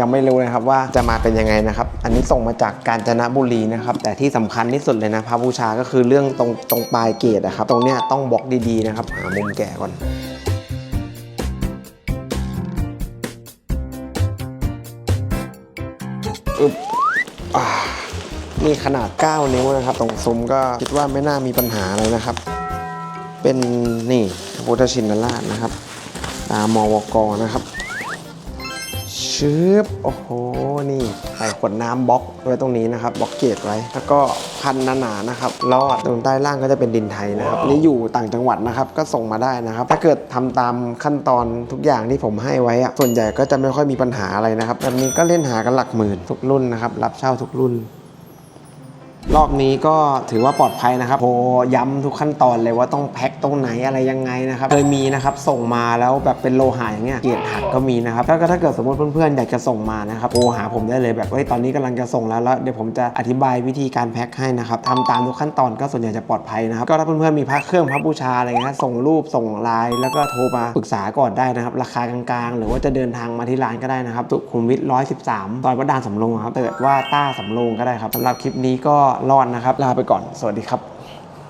ยังไม่รู้นะครับว่าจะมาเป็นยังไงนะครับ อันนี้ส่งมาจากกาญจนบุรีนะครับ แต่ที่สำคัญที่สุดเลยนะพระบูชาก็คือเรื่องตรงตรงปลายเกตนะครับ ตรงเนี้ยต้องบล็อกดีๆนะครับ หามุมแกะก่อนอึบอ่านี่ขนาด 9 นิ้วนะครับ ตรงซุ้มก็คิดว่าไม่น่ามีปัญหาอะไรนะครับ เป็นนี่พระพุทธชินราชนะครับ ตามวกนะครับ ชืบโอ้โห นี่ใส่ขวดน้ำบล็อกไว้ตรงนี้นะครับบล็อกเกตไว้ แล้วก็พันหนาๆนะครับลอดตรงใต้ล่างก็จะเป็นดินไทยนะครับ นี่อยู่ต่างจังหวัดนะครับ ก็ส่งมาได้นะครับ ถ้าเกิดทำตามขั้นตอนทุกอย่างที่ผมให้ไว้อะส่วนใหญ่ก็จะไม่ค่อยมีปัญหาอะไรนะครับแบบนี้ก็เล่นหากันหลักหมื่นทุกรุ่นนะครับ รับเช่าทุกรุ่น รอบนี้ก็ถือว่าปลอดภัยนะครับโทรย้ำทุกขั้นตอนเลยว่าต้องแพ็คตรงไหนอะไรยังไงนะครับเคยมีนะครับส่งมาแล้วแบบเป็นโลหะอย่างเงี้ยเกียรหักก็มีนะครับแล้วก็ถ้าเกิดสมมติเพื่อนๆอยากจะส่งมานะครับโทรหาผมได้เลยแบบเฮ้ยตอนนี้กำลังจะส่งแล้วแล้วเดี๋ยวผมจะอธิบายวิธีการแพ็คให้นะครับทำตามทุกขั้นตอนก็ส่วนใหญ่จะปลอดภัยนะครับก็ถ้าเพื่อนๆมีพระเครื่องพระบูชาอะไรเงี้ยส่งรูปส่งไลน์แล้วก็โทรมาปรึกษาก่อนได้นะครับราคากลางๆ หรือว่าจะเดินทางมาที่ร้านก็ได้นะครับสุขุมวิท113ซอยวัดดานสำโรงครับเกิดว่าต้าสำโรงก็ได้ครับสำหรับคลิปนี้ก็รอดนะครับ ลาไปก่อน สวัสดีครับ